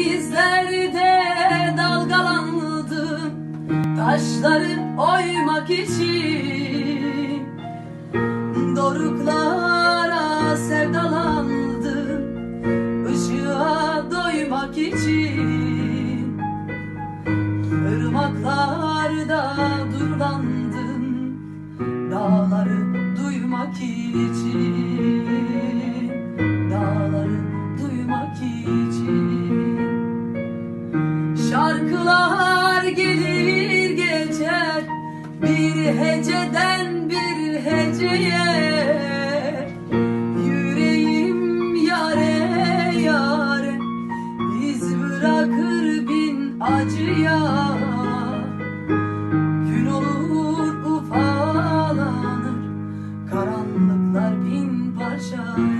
Denizlerde dalgalandım Taşları oymak için. Doruklara sevdalandım Işığa doymak için. Irmaklarda durulandım Dağları duymak için Şarkılar gelir geçer. Bir heceden bir heceye. Yüreğim yare yare Biz bırakır bin acıya. Gün olur ufalanır Karanlıklar bin parçaya.